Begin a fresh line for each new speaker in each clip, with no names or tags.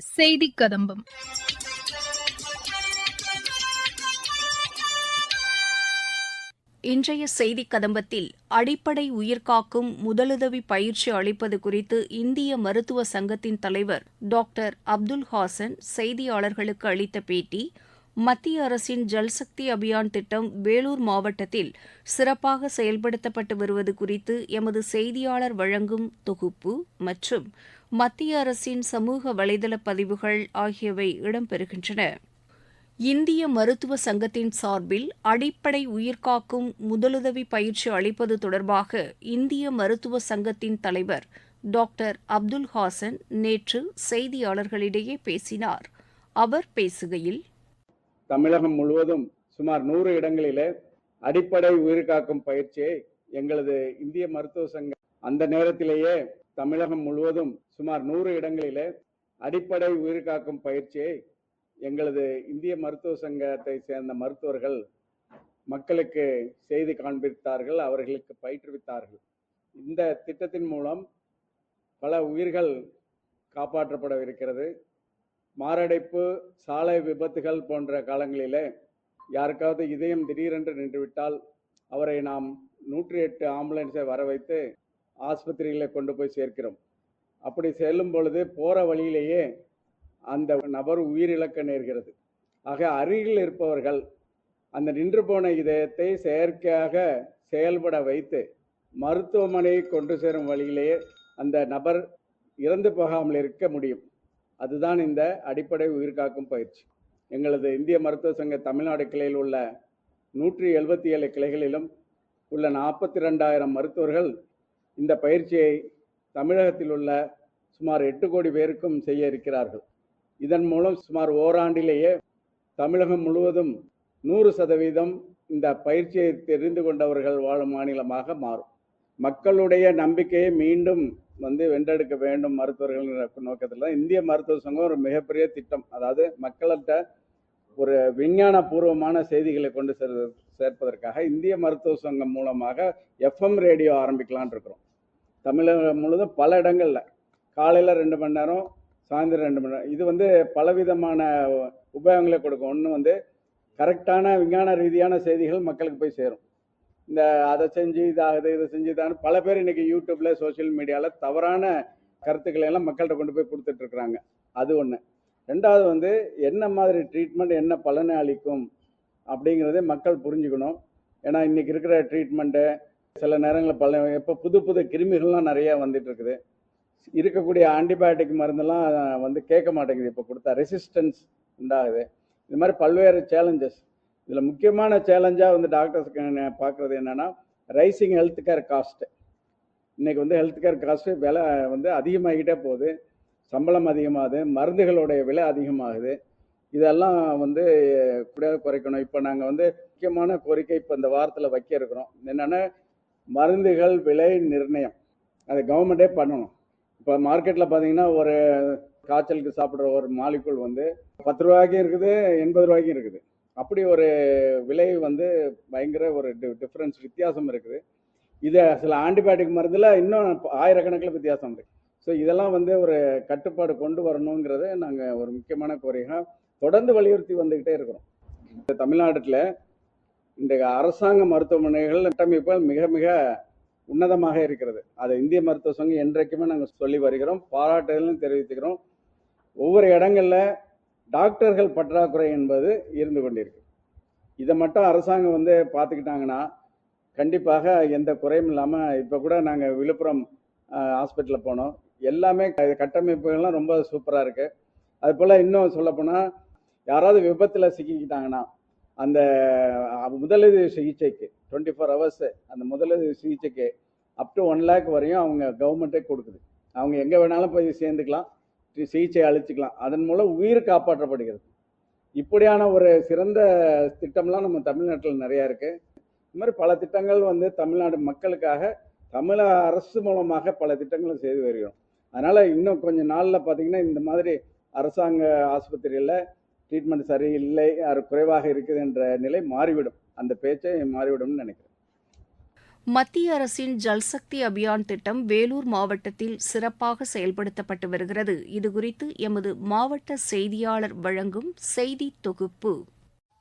செய்தி கதம்பம்.
இன்றைய செய்திக் கதம்பத்தில் அடிப்படை உயிர்காக்கும் முதலுதவி பயிற்சி அளிப்பது குறித்து இந்திய மருத்துவ சங்கத்தின் தலைவர் டாக்டர் அப்துல் ஹாசன் செய்தியாளர்களுக்கு அளித்த பேட்டி மத்திய அரசின் ஜல்சக்தி அபியான் திட்டம் வேலூர் மாவட்டத்தில் சிறப்பாக செயல்படுத்தப்பட்டு வருவது குறித்து எமது செய்தியாளர் வழங்கும் தொகுப்பு மற்றும் மத்திய அரசின் சமூக வலைதள பதிவுகள் ஆகியவை இடம்பெறுகின்றன. இந்திய மருத்துவ சங்கத்தின் சார்பில் அடிப்படை உயிர்காக்கும் முதலுதவி பயிற்சி அளிப்பது தொடர்பாக இந்திய மருத்துவ சங்கத்தின் தலைவர் டாக்டர் அப்துல் ஹாசன் நேற்று செய்தியாளர்களிடையே பேசினார். அவர் பேசுகையில்
தமிழகம் முழுவதும் சுமார் நூறு இடங்களிலே அடிப்படை உயிர்காக்கும் பயிற்சியை எங்களது இந்திய மருத்துவ சங்கம் அந்த நேரத்திலேயே தமிழகம் முழுவதும் சுமார் நூறு இடங்களிலே அடிப்படை உயிர்காக்கும் பயிற்சியை எங்களது இந்திய மருத்துவ சங்கத்தை சேர்ந்த மருத்துவர்கள் மக்களுக்கு செய்து காண்பித்தார்கள் அவர்களுக்கு பயிற்றுவித்தார்கள். இந்த திட்டத்தின் மூலம் பல உயிர்கள் காப்பாற்றப்படவிருக்கிறது. மாரடைப்பு சாலை விபத்துகள் போன்ற காலங்களிலே யாருக்காவது இதயம் திடீரென்று நின்றுவிட்டால் அவரை நாம் நூற்றி எட்டு ஆம்புலன்ஸை வர வைத்து ஆஸ்பத்திரிகளை கொண்டு போய் சேர்க்கிறோம். அப்படி செல்லும் பொழுது போகிற வழியிலேயே அந்த நபர் உயிரிழக்க நேர்கிறது. ஆக அருகில் இருப்பவர்கள் அந்த நின்று போன இதயத்தை செயற்கையாக செயல்பட வைத்து மருத்துவமனையை கொண்டு சேரும் வழியிலேயே அந்த நபர் இறந்து போகாமல் இருக்க முடியும். அதுதான் இந்த அடிப்படை உயிர்காக்கும் பயிற்சி. எங்களது இந்திய மருத்துவ சங்க தமிழ்நாடு கிளையில் உள்ள நூற்றி எழுபத்தி ஏழு கிளைகளிலும் உள்ள நாற்பத்தி ரெண்டாயிரம் மருத்துவர்கள் இந்த பயிற்சியை தமிழகத்தில் உள்ள சுமார் எட்டு கோடி பேருக்கும் செய்ய இருக்கிறார்கள். இதன் மூலம் சுமார் ஓராண்டிலேயே தமிழகம் முழுவதும் நூறு சதவீதம் இந்த பயிற்சியை தெரிந்து கொண்டவர்கள் வாழும் மாநிலமாக மாறும். மக்களுடைய நம்பிக்கையை மீண்டும் வந்து வென்றெடுக்க வேண்டும் மருத்துவர்கள் நோக்கத்தில் தான் இந்திய மருத்துவ சங்கம் ஒரு மிகப்பெரிய திட்டம். அதாவது மக்கள்கிட்ட ஒரு விஞ்ஞான பூர்வமான செய்திகளை கொண்டு சேர்ப்பதற்காக இந்திய மருத்துவ சங்கம் மூலமாக எஃப்எம் ரேடியோ ஆரம்பிக்கலான் இருக்கிறோம். தமிழகம் முழுவதும் பல இடங்களில். காலையில் ரெண்டு மணி நேரம் சாயந்தரம் ரெண்டு மணி நேரம். இது வந்து பலவிதமான உபயோகங்களை கொடுக்கும். ஒன்று வந்து கரெக்டான விஞ்ஞான ரீதியான செய்திகள் மக்களுக்கு போய் சேரும். இந்த அதை செஞ்சு இதாகுது இதை செஞ்சு இதான்னு பல பேர் இன்றைக்கி யூடியூப்பில் சோஷியல் மீடியாவில் தவறான கருத்துக்களை எல்லாம் மக்கள்கிட்ட கொண்டு போய் கொடுத்துட்ருக்குறாங்க அது ஒன்று ரெண்டாவது வந்து என்ன மாதிரி ட்ரீட்மெண்ட் என்ன பலனை அளிக்கும் அப்படிங்கிறதே மக்கள் புரிஞ்சுக்கணும். ஏன்னா இன்றைக்கி இருக்கிற ட்ரீட்மெண்ட்டு சில நேரங்களில் பல இப்போ புது புது கிருமிகள்லாம் நிறையா வந்துட்டு இருக்குது இருக்கக்கூடிய ஆன்டிபயோட்டிக் மருந்தெல்லாம் வந்து கேட்க மாட்டேங்குது. இப்போ கொடுத்தா ரெசிஸ்டன்ஸ் உண்டாகுது. இது மாதிரி பல்வேறு சேலஞ்சஸ் இதில் முக்கியமான சேலஞ்சாக வந்து டாக்டர்ஸ்க்கு பார்க்குறது என்னென்னா ரைசிங் ஹெல்த் கேர் காஸ்ட்டு இன்றைக்கி வந்து ஹெல்த் கேர் காஸ்ட்டு விலை வந்து அதிகமாகிட்டே போகுது. சம்பளம் அதிகமாகுது. மருந்துகளுடைய விலை அதிகமாகுது. இதெல்லாம் வந்து கூட குறைக்கணும். இப்போ நாங்கள் வந்து முக்கியமான கோரிக்கை இப்போ இந்த வாரத்தில் வைக்க இருக்கிறோம். என்னென்னா மருந்துகள் விலை நிர்ணயம். அதை கவர்மெண்ட்டே பண்ணணும். இப்போ மார்க்கெட்டில் பார்த்தீங்கன்னா ஒரு காய்ச்சலுக்கு சாப்பிட்ற ஒரு மாலிகுல் வந்து பத்து ரூபாய்க்கும் இருக்குது எண்பது ரூபாய்க்கும் இருக்குது. அப்படி ஒரு விலை வந்து பயங்கர ஒரு டிஃப்ரென்ஸ் வித்தியாசம் இருக்குது. இதை சில ஆன்டிபயோட்டிக் மருந்தில் இன்னும் ஆயிரக்கணக்கில் வித்தியாசம் இருக்குது ஸோ இதெல்லாம் வந்து ஒரு கட்டுப்பாடு கொண்டு வரணுங்கிறத நாங்கள் ஒரு முக்கியமான கோரிக்கை தொடர்ந்து வலியுறுத்தி வந்துக்கிட்டே இருக்கிறோம். இந்த தமிழ்நாட்டில் இன்றைக்கு அரசாங்க மருத்துவமனைகள் கட்டமைப்பு மிக மிக உன்னதமாக இருக்கிறது. அதை இந்திய மருத்துவ சங்கம் என்றைக்குமே நாங்கள் சொல்லி வருகிறோம் பாராட்டுகளும் தெரிவித்துக்கிறோம். ஒவ்வொரு இடங்களில் டாக்டர்கள் பற்றாக்குறை என்பது இருந்து கொண்டிருக்கு. இதை மட்டும் அரசாங்கம் வந்து பார்த்துக்கிட்டாங்கன்னா கண்டிப்பாக எந்த குறையும் இல்லாமல் இப்போ கூட நாங்கள் விழுப்புரம் ஹாஸ்பிட்டலில் போனோம். எல்லாமே கட்டமைப்புகள்லாம் ரொம்ப சூப்பராக இருக்குது அது போல் இன்னும் சொல்லப்போனால் யாராவது விபத்தில் சிக்கிக்கிட்டாங்கன்னா அந்த முதலுதவி சிகிச்சைக்கு டுவெண்ட்டி ஃபோர் ஹவர்ஸு அந்த முதலுதவி சிகிச்சைக்கு அப் டு ஒன் லேக் வரையும் அவங்க கவர்மெண்ட்டே கொடுக்குது. அவங்க எங்கே வேணாலும் போய் சேர்ந்துக்கலாம் சிகிச்சை அழிச்சிக்கலாம் அதன் மூலம் உயிர் காப்பாற்றப்படுகிறது. இப்படியான ஒரு சிறந்த திட்டம்லாம் நம்ம தமிழ்நாட்டில் நிறையா இருக்குது இது மாதிரி பல திட்டங்கள் வந்து தமிழ்நாடு மக்களுக்காக தமிழக அரசு மூலமாக பல திட்டங்களும் செய்து வருகிறோம். அதனால் இன்னும் கொஞ்சம் நாளில் பார்த்தீங்கன்னா இந்த மாதிரி அரசாங்க ஆஸ்பத்திரியில் ட்ரீட்மெண்ட் சரியில்லை அது குறைவாக இருக்குது என்ற நிலை மாறிவிடும். அந்த பேச்சை மாறிவிடும்னு நினைக்கிறேன்.
மத்திய அரசின் ஜல்சக்தி அபியான் திட்டம் வேலூர் மாவட்டத்தில் சிறப்பாக செயல்படுத்தப்பட்டு வருகிறது. இதுகுறித்து எமது மாவட்ட செய்தியாளர் வழங்கும் செய்தி தொகுப்பு.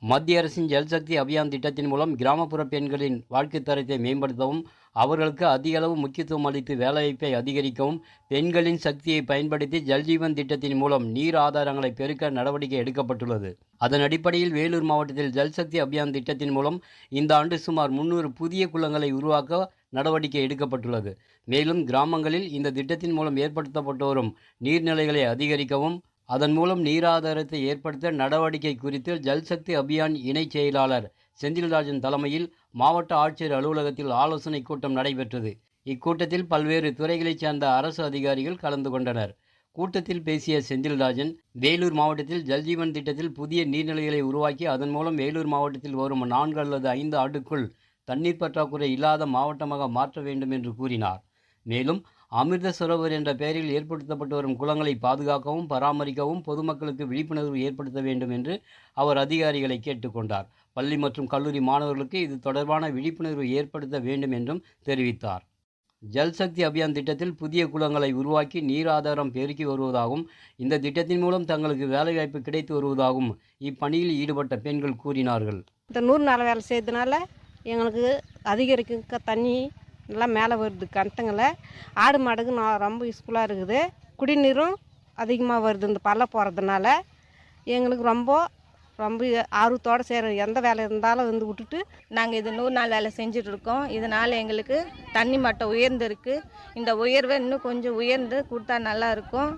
மத்திய அரசின் ஜல்சக்தி அபியான் திட்டத்தின் மூலம் கிராமப்புற பெண்களின் வாழ்க்கைத் தரத்தை மேம்படுத்தவும் அவர்களுக்கு அதிக அளவு முக்கியத்துவம் அளித்து வேலைவாய்ப்பை அதிகரிக்கவும் பெண்களின் சக்தியை பயன்படுத்தி ஜல்ஜீவன் திட்டத்தின் மூலம் நீர் ஆதாரங்களை பெருக்க நடவடிக்கை எடுக்கப்பட்டுள்ளது. அதன் அடிப்படையில் வேலூர் மாவட்டத்தில் ஜல்சக்தி அபியான் திட்டத்தின் மூலம் இந்த ஆண்டு சுமார் முன்னூறு புதிய குளங்களை உருவாக்க நடவடிக்கை எடுக்கப்பட்டுள்ளது. மேலும் கிராமங்களில் இந்த திட்டத்தின் மூலம் ஏற்படுத்தப்பட்டு வரும் நீர்நிலைகளை அதிகரிக்கவும் அதன் மூலம் நீராதாரத்தை ஏற்படுத்த நடவடிக்கை குறித்து ஜல்சக்தி அபியான் இணைச் செயலாளர் செந்தில்ராஜன் தலைமையில் மாவட்ட ஆட்சியர் அலுவலகத்தில் ஆலோசனை கூட்டம் நடைபெற்றது. இக்கூட்டத்தில் பல்வேறு துறைகளைச் சேர்ந்த அரசு அதிகாரிகள் கலந்து கொண்டனர். கூட்டத்தில் பேசிய செந்தில்ராஜன் வேலூர் மாவட்டத்தில் ஜல்ஜீவன் திட்டத்தில் புதிய நீர்நிலைகளை உருவாக்கி அதன் மூலம் வேலூர் மாவட்டத்தில் வரும் நான்கு அல்லது ஐந்து ஆண்டுக்குள் தண்ணீர் பற்றாக்குறை இல்லாத மாவட்டமாக மாற்ற வேண்டும் என்று கூறினார். மேலும் அமிர்த சரோவர் என்ற பெயரில் ஏற்படுத்தப்பட்டு வரும் குளங்களை பாதுகாக்கவும் பராமரிக்கவும் பொதுமக்களுக்கு விழிப்புணர்வு ஏற்படுத்த வேண்டும் என்று அவர் அதிகாரிகளை கேட்டுக்கொண்டார் பள்ளி மற்றும் கல்லூரி மாணவர்களுக்கு இது தொடர்பான விழிப்புணர்வு ஏற்படுத்த வேண்டும் என்றும் தெரிவித்தார். ஜல்சக்தி அபியான் திட்டத்தில் புதிய குளங்களை உருவாக்கி நீர் ஆதாரம் பெருக்கி வருவதாகவும் இந்த திட்டத்தின் மூலம் தங்களுக்கு வேலைவாய்ப்பு கிடைத்து வருவதாகவும் இப்பணியில் ஈடுபட்ட பெண்கள் கூறினார்கள்.
இந்த நூறு நாள் வேலை செய்யறதுனால எங்களுக்கு அதிகரிக்க தண்ணி நல்லா மேலே வருது கண்டங்களை ஆடு மாடுக்கு நான் ரொம்ப யூஸ்ஃபுல்லாக இருக்குது. குடிநீரும் அதிகமாக வருது இந்த பள்ளம் போகிறதுனால. எங்களுக்கு ரொம்ப ரொம்ப ஆர்வத்தோடு செய்கிறோம் எந்த வேலை இருந்தாலும் வந்து விட்டுட்டு
நாங்கள் இது நூறு நாள் வேலை செஞ்சுட்டு இருக்கோம் இதனால் எங்களுக்கு தண்ணி மட்டம் உயர்ந்திருக்கு. இந்த உயர்வை இன்னும் கொஞ்சம் உயர்ந்து கொடுத்தா நல்லா இருக்கும்.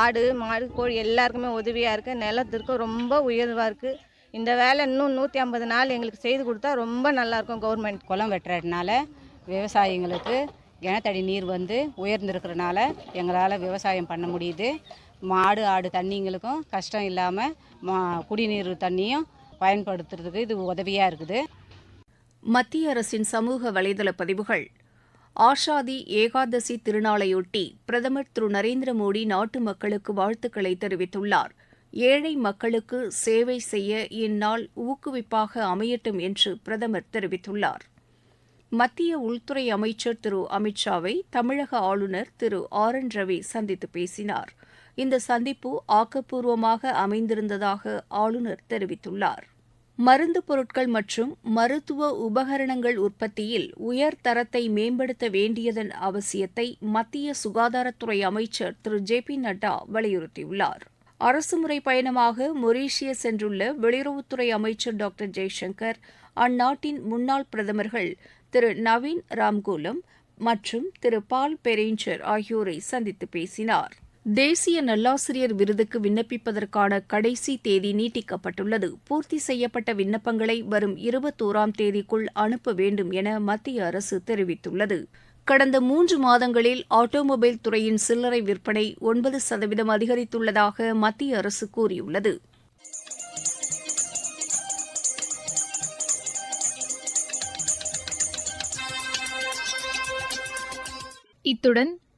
ஆடு மாடு கோழி எல்லாருக்குமே உதவியாக இருக்குது நிலத்திற்கும் ரொம்ப உயர்வாக இருக்குது இந்த வேலை இன்னும் நூற்றி ஐம்பது நாள் எங்களுக்கு செய்து கொடுத்தா ரொம்ப நல்லாயிருக்கும் கவர்மெண்ட்
குளம் வெட்டுறதுனால விவசாயிங்களுக்கு கிணத்தடி நீர் வந்து உயர்ந்திருக்கிறனால எங்களால் விவசாயம் பண்ண முடியுது. மாடு ஆடு தண்ணிங்களுக்கும் கஷ்டம் இல்லாமல் மா குடிநீர் தண்ணியும் பயன்படுத்துறதுக்கு இது உதவியாக இருக்குது.
மத்திய அரசின் சமூக வலைதள பதிவுகள் ஆஷாதி ஏகாதசி திருநாளையொட்டி பிரதமர் திரு நரேந்திர மோடி நாட்டு மக்களுக்கு வாழ்த்துக்களை தெரிவித்துள்ளார். ஏழை மக்களுக்கு சேவை செய்ய இந்நாள் ஊக்குவிப்பாக அமையட்டும் என்று பிரதமர் தெரிவித்துள்ளார். மத்திய உள்துறை அமைச்சர் திரு அமித்ஷாவை தமிழக ஆளுநர் திரு ஆர் என் ரவி சந்தித்து பேசினார். இந்த சந்திப்பு ஆக்கப்பூர்வமாக அமைந்திருந்ததாக ஆளுநர் தெரிவித்துள்ளார். மருந்து பொருட்கள் மற்றும் மருத்துவ உபகரணங்கள் உற்பத்தியில் உயர் தரத்தை மேம்படுத்த வேண்டியதன் அவசியத்தை மத்திய சுகாதாரத்துறை அமைச்சர் திரு. ஜே. பி. நட்டா வலியுறுத்தியுள்ளார். அரசுமுறை பயணமாக மொரீஷியஸ் சென்றுள்ள வெளியுறவுத்துறை அமைச்சர் டாக்டர் ஜெய்சங்கர் அந்நாட்டின் முன்னாள் பிரதமர்கள் திரு. நவீன் ராம்கோலம் மற்றும் திரு. பால் பெரேஞ்சர் ஆகியோரை சந்தித்து பேசினார். தேசிய நல்லாசிரியர் விருதுக்கு விண்ணப்பிப்பதற்கான கடைசி தேதி நீட்டிக்கப்பட்டுள்ளது. பூர்த்தி செய்யப்பட்ட விண்ணப்பங்களை வரும் இருபத்தோராம் தேதிக்குள் அனுப்ப வேண்டும் என மத்திய அரசு தெரிவித்துள்ளது. கடந்த மூன்று மாதங்களில் ஆட்டோமொபைல் துறையின் சில்லறை விற்பனை ஒன்பது சதவீதம் அதிகரித்துள்ளதாக மத்திய அரசு கூறியுள்ளது.
இத்துடன்